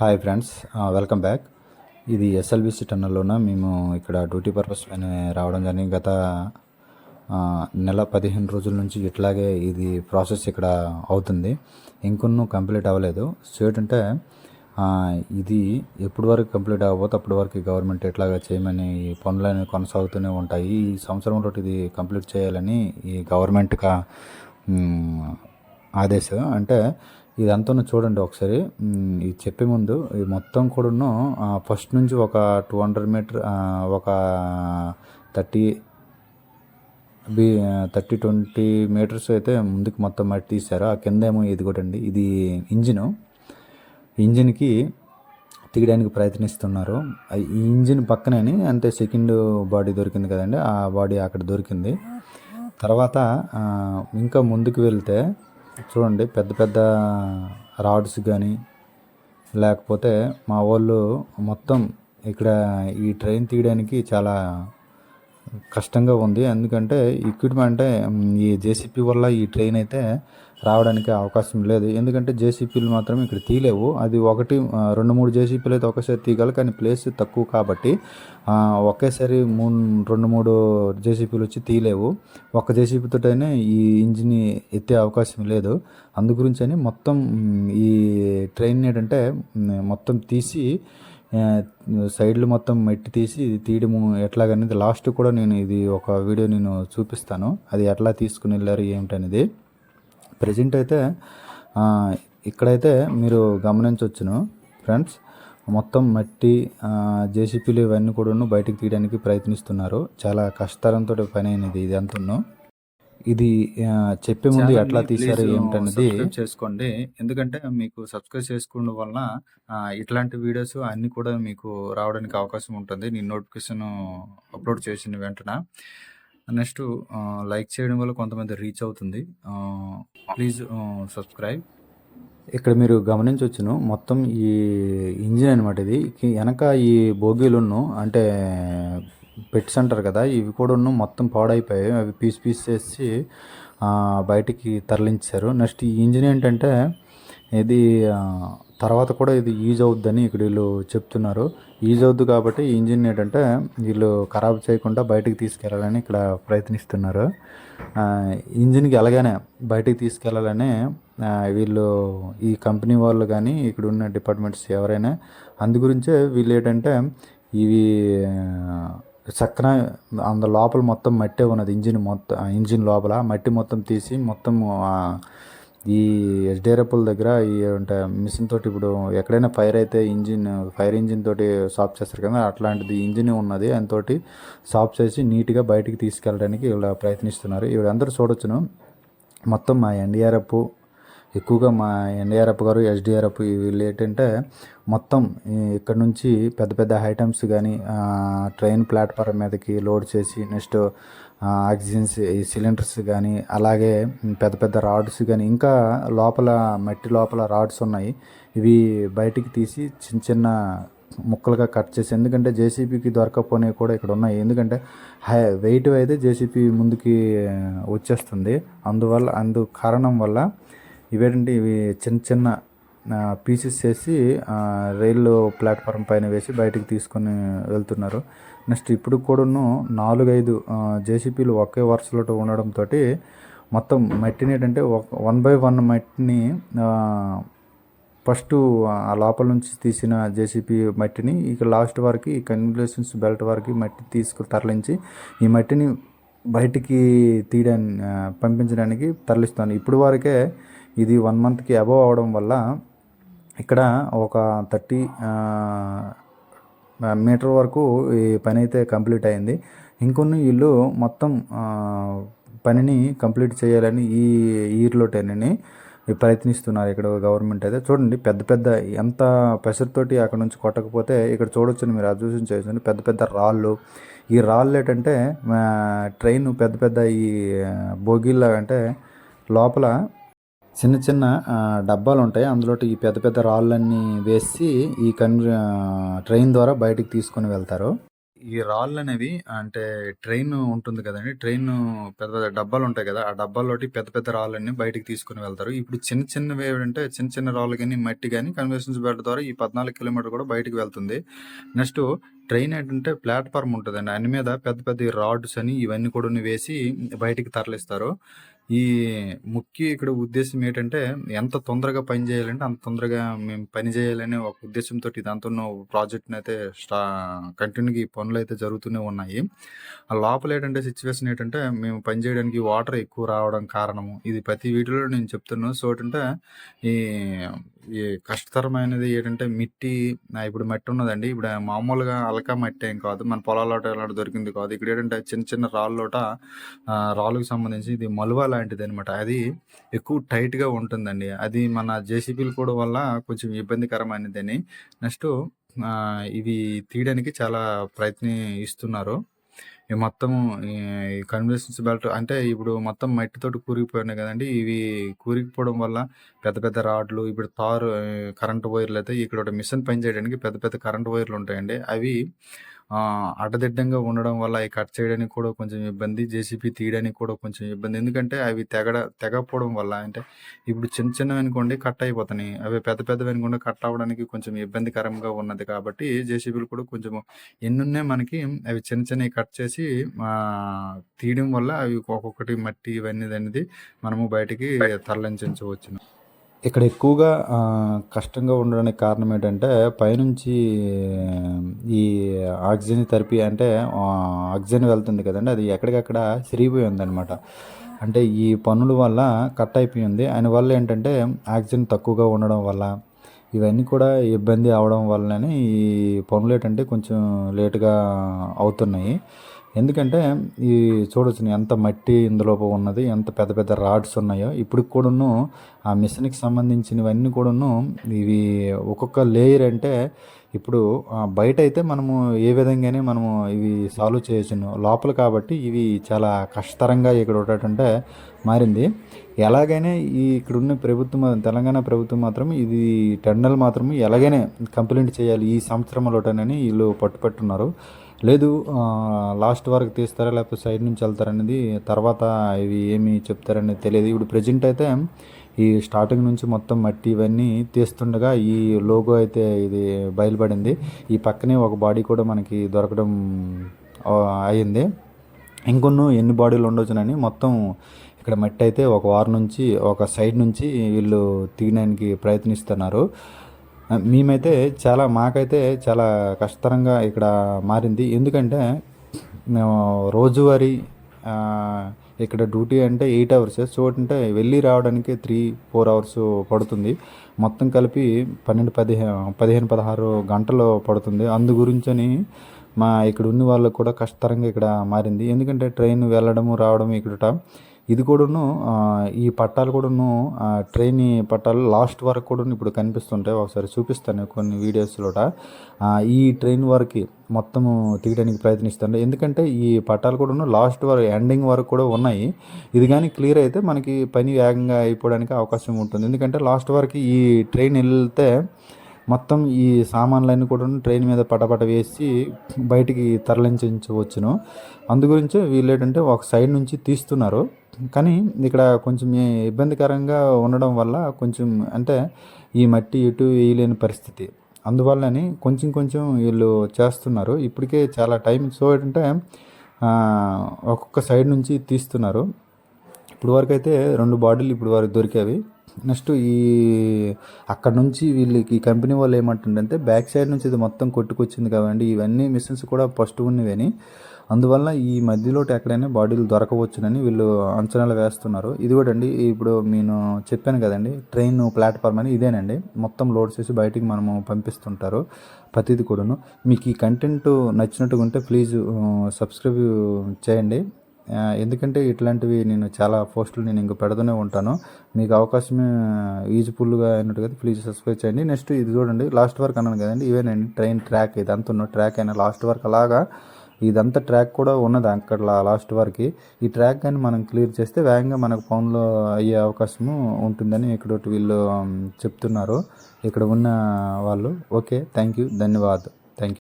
Hi friends welcome back. ఇది SLBC టన్నల్లోన? మేము ఇక్కడ డ్యూటీ పర్పస్ పైన రావడం జరిగింది. గత నెల పదిహేను రోజుల నుంచి ఇట్లాగే ఇది ప్రాసెస్ ఇక్కడ అవుతుంది. ఇంకొన్నూ కంప్లీట్ అవ్వలేదు. సో ఏంటంటే ఇది ఎప్పటి వరకు కంప్లీట్ అవ్వబోతే అప్పటి వరకు గవర్నమెంట్ ఎట్లాగా చేయమని ఈ పనులు అనేవి కొనసాగుతూనే ఉంటాయి. ఈ సంవత్సరంలో ఇది కంప్లీట్ చేయాలని ఈ గవర్నమెంట్గా ఆదేశం. అంటే ఇదంతా చూడండి ఒకసారి. ఇది చెప్పే ముందు ఇది మొత్తం కూడాను ఫస్ట్ నుంచి ఒక టూ హండ్రెడ్ మీటర్ ఒక thirty B thirty twenty metres అయితే ముందుకు మొత్తం మట్టి తీశారు. ఆ కింద ఏమో ఇది కూడా అండి ఇది ఇంజిన్. ఇంజిన్కి తీయడానికి ప్రయత్నిస్తున్నారు. ఈ ఇంజిన్ పక్కనే అంతే సెకండ్ బాడీ దొరికింది కదండి. ఆ బాడీ అక్కడ దొరికింది. తర్వాత ఇంకా ముందుకు వెళ్తే చూడండి పెద్ద పెద్ద రాడ్స్ కానీ లేకపోతే మా వాళ్ళు మొత్తం ఇక్కడ ఈ ట్రైన్ తీయడానికి చాలా కష్టంగా ఉంది. ఎందుకంటే ఎక్విప్మెంట్ అంటే ఈ జేసీపీ వల్ల ఈ ట్రైన్ అయితే రావడానికి అవకాశం లేదు. ఎందుకంటే జేసీపీలు మాత్రం ఇక్కడ తీయలేవు. అది ఒకటి రెండు మూడు జేసీపీలు అయితే ఒకసారి తీయగలరు. కానీ ప్లేస్ తక్కువ కాబట్టి ఒకేసారి మూడు రెండు మూడు జేసీపీలు వచ్చి తీయలేవు. ఒక జేసీపీతోటైనా ఈ ఇంజిన్ ఎత్తే అవకాశం లేదు. అందు గురించి అని మొత్తం ఈ ట్రైన్ ఏంటంటే మొత్తం తీసి సైడ్లు మొత్తం మెట్టి తీసి తీయడము ఎట్లాగనేది లాస్ట్ కూడా నేను ఇది ఒక వీడియో నేను చూపిస్తాను. అది ఎట్లా తీసుకుని వెళ్ళారు ఏమిటనేది ప్రజెంట్ అయితే ఇక్కడైతే మీరు గమనించవచ్చును ఫ్రెండ్స్. మొత్తం మట్టి జేసీపీలు ఇవన్నీ కూడా బయటికి తీయడానికి ప్రయత్నిస్తున్నారు. చాలా కష్టతరంతో పని అయినది ఇది అంటున్నాను ఇది చెప్పే ముందు ఎట్లా ప్లీజ్ ఏమిటనేది చేసుకోండి. ఎందుకంటే మీకు సబ్స్క్రైబ్ చేసుకోవడం వలన ఇట్లాంటి వీడియోస్ అన్నీ కూడా మీకు రావడానికి అవకాశం ఉంటుంది. నేను నోటిఫికేషన్ అప్లోడ్ చేసిన వెంటనే. నెక్స్ట్ లైక్ చేయడం వల్ల కొంతమంది రీచ్ అవుతుంది. Please subscribe. ఇక్కడ మీరు గమనించవచ్చును మొత్తం ఈ ఇంజిన్ అనమాట ఇది. వెనక ఈ బోగీలును అంటే పెట్స్ అంటారు కదా ఇవి కూడా మొత్తం పాడైపోయాయి అవి పీస్ పీస్ చేసి బయటికి తరలించారు. నెక్స్ట్ ఈ ఇంజిన్ ఏంటంటే ఇది తర్వాత కూడా ఇది యూజ్ అవుద్దని ఇక్కడ వీళ్ళు చెప్తున్నారు. యూజ్ అవుద్ది కాబట్టి ఈ ఇంజిన్ ఏంటంటే వీళ్ళు ఖరాబ్ చేయకుండా బయటికి తీసుకెళ్ళాలని ఇక్కడ ప్రయత్నిస్తున్నారు. ఇంజిన్కి ఎలాగైనా బయటికి తీసుకెళ్ళాలని వీళ్ళు ఈ కంపెనీ వాళ్ళు కానీ ఇక్కడ ఉన్న డిపార్ట్మెంట్స్ ఎవరైనా అందు గురించే వీళ్ళు ఏంటంటే ఇవి చక్కన అందు లోపల మొత్తం మట్టే ఉన్నది. ఇంజిన్ మొత్తం ఇంజిన్ లోపల మట్టి మొత్తం తీసి మొత్తం ఈ ఎస్డేరపుల దగ్గర ఈ అంటే మిషన్ తోటి ఇప్పుడు ఎక్కడైనా ఫైర్ అయితే ఇంజిన్ ఫైర్ ఇంజిన్ తోటి సాఫ్ చేస్తారు కదా అట్లాంటిది ఇంజిన్ ఉన్నది. దానితోటి సాఫ్ చేసి నీట్గా బయటికి తీసుకెళ్ళడానికి ఇలా ప్రయత్నిస్తున్నారు. వీళ్ళందరూ చూడొచ్చును మొత్తం మా ఎన్డీఆర్ఎఫ్ ఎక్కువగా మా ఎన్డీఆర్ఎఫ్ గారు ఎస్డీఆర్ఎఫ్ వీళ్ళు ఏంటంటే మొత్తం ఇక్కడ నుంచి పెద్ద పెద్ద ఐటమ్స్ కానీ ట్రైన్ ప్లాట్ఫామ్ మీదకి లోడ్ చేసి నెక్స్ట్ ఆక్సిజన్స్ ఈ సిలిండర్స్ కానీ అలాగే పెద్ద పెద్ద రాడ్స్ కానీ ఇంకా లోపల మట్టి లోపల రాడ్స్ ఉన్నాయి. ఇవి బయటికి తీసి చిన్న చిన్న ముక్కలుగా కట్ చేసి ఎందుకంటే జేసీబీకి దొరకపోయినవి కూడా ఇక్కడ ఉన్నాయి. ఎందుకంటే హై వెయిట్ అయితే జేసీబీ ముందుకి వచ్చేస్తుంది. అందువల్ల అందు కారణం వల్ల ఇవేంటంటే ఇవి చిన్న చిన్న పీసెస్ చేసి రైలు ప్లాట్ఫామ్ పైన వేసి బయటికి తీసుకొని వెళ్తున్నారు. నెక్స్ట్ ఇప్పుడు కూడాను నాలుగైదు జేసీపీలు ఒకే వరుసలో ఉండడంతో మొత్తం మట్టిని ఏంటంటే వన్ బై వన్ మట్టిని ఫస్ట్ ఆ లోపల నుంచి తీసిన జేసీపీ మట్టిని ఇక లాస్ట్ వరకు ఈ కన్వలేషన్స్ బెల్ట్ వరకు మట్టి తీసుకు తరలించి ఈ మట్టిని బయటికి తీయడానికి పంపించడానికి తరలిస్తాను. ఇప్పుడు వరకే ఇది వన్ మంత్కి అబవ్ అవడం వల్ల ఇక్కడ ఒక థర్టీ మీటర్ వరకు ఈ పని అయితే కంప్లీట్ అయింది. ఇంకొన్ని వీళ్ళు మొత్తం పనిని కంప్లీట్ చేయాలని ఈ ఇయర్లోటేనని ప్రయత్నిస్తున్నారు ఇక్కడ గవర్నమెంట్ అయితే. చూడండి పెద్ద పెద్ద ఎంత పెసరతోటి అక్కడ నుంచి కొట్టకపోతే ఇక్కడ చూడొచ్చు మీరు అబ్జర్వేషన్ చేయొచ్చు పెద్ద పెద్ద రాళ్ళు. ఈ రాళ్ళు ఏంటంటే ట్రైన్ పెద్ద పెద్ద ఈ బోగీల్లో అంటే లోపల చిన్న చిన్న డబ్బాలు ఉంటాయి అందులో ఈ పెద్ద పెద్ద రాళ్ళన్నీ వేసి ఈ కన్ ట్రైన్ ద్వారా బయటికి తీసుకొని వెళ్తారు ఈ రాళ్ళు అనేవి అంటే ట్రైన్ ఉంటుంది కదండి ట్రైన్ పెద్ద పెద్ద డబ్బాలు ఉంటాయి కదా ఆ డబ్బాల్లోటి పెద్ద పెద్ద రాళ్ళన్నీ బయటికి తీసుకొని వెళ్తారు. ఇప్పుడు చిన్న చిన్నవి ఏవంటే చిన్న చిన్న రాళ్ళు కానీ మట్టి కానీ కన్వేషన్స్ బెల్ట్ ద్వారా ఈ 14 కిలోమీటర్లు కూడా బయటికి వెళ్తుంది. నెక్స్ట్ ట్రైన్ ఏంటంటే ప్లాట్ఫామ్ ఉంటుందండి దాని మీద పెద్ద పెద్ద రాడ్స్ అని ఇవన్నీ కూడా వేసి బయటికి తరలిస్తారు. ఈ ముఖ్య ఇక్కడ ఉద్దేశం ఏంటంటే ఎంత తొందరగా పని చేయాలంటే అంత తొందరగా మేము పని చేయాలనే ఒక ఉద్దేశంతో ఇదంతా ప్రాజెక్ట్‌నైతే స్టా కంటిన్యూగా ఈ పనులైతే జరుగుతూనే ఉన్నాయి. ఆ లోపల ఏంటంటే సిచ్యువేషన్ ఏంటంటే మేము పని చేయడానికి వాటర్ ఎక్కువ రావడం కారణము. ఇది ప్రతి వీటిలో నేను చెప్తున్నాను. సో, ఏంటంటే ఈ కష్టతరమైనది ఏంటంటే మిట్టి ఇప్పుడు మట్టి ఉన్నదండి. ఇప్పుడు మామూలుగా అలక మట్టి ఏం కాదు. మన పొలాలోట ఇలాంటి దొరికింది కాదు. ఇక్కడ ఏంటంటే చిన్న చిన్న రాళ్ళోట రాళ్ళకు సంబంధించి ఇది మలువ లాంటిదనమాట. అది ఎక్కువ టైట్‌గా ఉంటుందండి. అది మన జేసీబీలు కూడా వల్ల కొంచెం ఇబ్బందికరమైనదని. నెక్స్ట్ ఇవి తీయడానికి చాలా ప్రయత్ని ఇస్తున్నారు. మొత్తం మొత్తము ఈ బెల్ట్ అంటే ఇప్పుడు మొత్తం మట్టితోటి కూరిగిపోయినాయి కదండి. ఇవి కూరిగిపోవడం వల్ల పెద్ద పెద్ద రాడ్లు ఇప్పుడు తారు కరెంటు వైర్లు అయితే ఇక్కడ ఒక మిషన్ పని చేయడానికి పెద్ద పెద్ద వైర్లు ఉంటాయండి. అవి అడ్డదిడ్డంగా ఉండడం వల్ల అయి కట్ చేయడానికి కూడా కొంచెం ఇబ్బంది. జేసీబీ తీయడానికి కూడా కొంచెం ఇబ్బంది. ఎందుకంటే అవి తెగడ తెగకపోవడం వల్ల అంటే ఇప్పుడు చిన్న చిన్నవనుకోండి కట్ అయిపోతున్నాయి. అవి పెద్ద పెద్దవనుకోండి కట్ అవ్వడానికి కొంచెం ఇబ్బందికరంగా ఉన్నది కాబట్టి జేసీబీలు కూడా కొంచెము ఎన్నున్నాయి మనకి అవి చిన్న చిన్నవి కట్ చేసి తీయడం వల్ల అవి ఒక్కొక్కటి మట్టి ఇవన్నీ అనేది మనము బయటికి తరలించవచ్చును. ఇక్కడ ఎక్కువగా కష్టంగా ఉండడానికి కారణం ఏంటంటే పైనుంచి ఈ ఆక్సిజన్ థెరపీ అంటే ఆక్సిజన్ వెళ్తుంది కదండి అది ఎక్కడికక్కడ సిరిగిపోయి ఉందన్నమాట అంటే ఈ పనుల వల్ల కట్ అయిపోయింది. దాని వల్ల ఏంటంటే ఆక్సిజన్ తక్కువగా ఉండడం వల్ల ఇవన్నీ కూడా ఇబ్బంది అవ్వడం వల్లనే ఈ పనులు ఏంటంటే కొంచెం లేటుగా అవుతున్నాయి. ఎందుకంటే ఈ చూడొచ్చును ఎంత మట్టి ఇందులో ఉన్నది. ఎంత పెద్ద పెద్ద రాడ్స్ ఉన్నాయో. ఇప్పటికి కూడాను ఆ మిషన్‌కి సంబంధించినవన్నీ కూడాను ఇవి ఒక్కొక్క లేయర్ అంటే ఇప్పుడు బయట అయితే మనము ఏ విధంగానే మనము ఇవి సాల్వ్ చేయొచ్చును. లోపల కాబట్టి ఇవి చాలా కష్టతరంగా ఇక్కడ ఉండటంటే మారింది. ఎలాగైనా ఈ ఇక్కడున్న ప్రభుత్వం తెలంగాణ ప్రభుత్వం మాత్రం ఇది టెండర్లు మాత్రం ఎలాగైనా కంప్లైంట్ చేయాలి ఈ సంవత్సరంలోటనని వీళ్ళు పట్టుపట్టున్నారు. లేదు లాస్ట్ వరకు తీస్తారా లేకపోతే సైడ్ నుంచి వెళ్తారనేది తర్వాత ఇవి ఏమి చెప్తారనేది తెలియదు ఇప్పుడు ప్రెజెంట్ అయితే ఈ స్టార్టింగ్ నుంచి మొత్తం మట్టి ఇవన్నీ తీస్తుండగా ఈ లోగో అయితే ఇది బయలుపడింది. ఈ పక్కనే ఒక బాడీ కూడా మనకి దొరకడం అయింది. ఇంకొన్ని ఎన్ని బాడీలు ఉండొచ్చునని మొత్తం ఇక్కడ మట్టి అయితే ఒక వారం నుంచి ఒక సైడ్ నుంచి వీళ్ళు తీయడానికి ప్రయత్నిస్తున్నారు. మేమైతే చాలా మాకైతే చాలా కష్టతరంగా ఇక్కడ మారింది. ఎందుకంటే రోజువారీ ఇక్కడ డ్యూటీ అంటే ఎయిట్ అవర్సే. చూడంటే వెళ్ళి రావడానికి 3, 4 అవర్స్ పడుతుంది. మొత్తం కలిపి 12, 15 15, 16 గంటలు పడుతుంది. అందు గురించని మా ఇక్కడ ఉన్న వాళ్ళకు కూడా కష్టతరంగా ఇక్కడ మారింది. ఎందుకంటే ట్రైన్ వెళ్ళడము, రావడం ఇక్కడ ఇది కూడాను ఈ పట్టాలు కూడాను ట్రైన్ పట్టాలు లాస్ట్ వరకు కూడాను ఇప్పుడు కనిపిస్తుంటాయి. ఒకసారి చూపిస్తాను కొన్ని వీడియోస్‌లోట. ఈ ట్రైన్ వరకు మొత్తము తీయడానికి ప్రయత్నిస్తాను. ఎందుకంటే ఈ పట్టాలు కూడాను లాస్ట్ వరకు ఎండింగ్ వరకు కూడా ఉన్నాయి. ఇది కానీ క్లియర్ అయితే మనకి పని వేగంగా అయిపోవడానికి అవకాశం ఉంటుంది. ఎందుకంటే లాస్ట్ వరకు ఈ ట్రైన్ వెళ్తే మొత్తం ఈ సామాన్లన్నీ కూడాను ట్రైన్ మీద పటపట వేసి బయటికి తరలించవచ్చును. అందు వీళ్ళు ఏంటంటే ఒక సైడ్ నుంచి తీస్తున్నారు. కానీ ఇక్కడ కొంచెం ఇబ్బందికరంగా ఉండడం వల్ల కొంచెం అంటే ఈ మట్టి ఎటు వేయలేని పరిస్థితి. అందువల్లని కొంచెం కొంచెం వీళ్ళు చేస్తున్నారు. ఇప్పటికే చాలా టైం సో, ఏంటంటే ఒక్కొక్క సైడ్ నుంచి తీస్తున్నారు. ఇప్పుడు వరకైతే 2 బాడీలు ఇప్పుడు వరకు దొరికేవి నెక్స్ట్ ఈ అక్కడి నుంచి వీళ్ళకి కంపెనీ వాళ్ళు ఏమంటుండంటే బ్యాక్ సైడ్ నుంచి ఇది మొత్తం కొట్టుకొచ్చింది కాబట్టి ఇవన్నీ మిషన్స్ కూడా ఫస్ట్ ఉన్నవని. అందువల్ల ఈ మధ్యలో ఎక్కడైనా బాడీలు దొరకవచ్చునని వీళ్ళు అంచనాలు వేస్తున్నారు. ఇది కూడా అండి ఇప్పుడు నేను చెప్పాను కదండి ట్రైన్ ప్లాట్‌ఫార్మ్ అని ఇదేనండి. మొత్తం లోడ్ చేసి బయటికి మనము పంపిస్తుంటారు. ప్రతిది కూడాను. మీకు ఈ కంటెంట్ నచ్చినట్టుగా ఉంటే ప్లీజ్ సబ్స్క్రైబ్ చేయండి. ఎందుకంటే ఇట్లాంటివి నేను చాలా పోస్టులు నేను ఇంక పెడుతూనే ఉంటాను. మీకు అవకాశం యూజ్‌ఫుల్‌గా అయినట్టుగా ప్లీజ్ సబ్స్క్రైబ్ చేయండి. నెక్స్ట్ ఇది చూడండి లాస్ట్ వరకు అన్నాను కదండి ఇవేనండి ట్రైన్ ట్రాక్ ఇది ఇదంతా ట్రాక్ అయినా లాస్ట్ వరకు అలాగా ఇదంతా ట్రాక్ కూడా ఉన్నది అక్కడ లాస్ట్ వరకు ఈ ట్రాక్ కానీ మనం క్లియర్ చేస్తే వేగంగా మనకు పౌన్లో అయ్యే అవకాశము ఉంటుందని ఇక్కడ వీళ్ళు చెప్తున్నారు. ఇక్కడ ఉన్న వాళ్ళు. ఓకే. Thank you. ధన్యవాద్.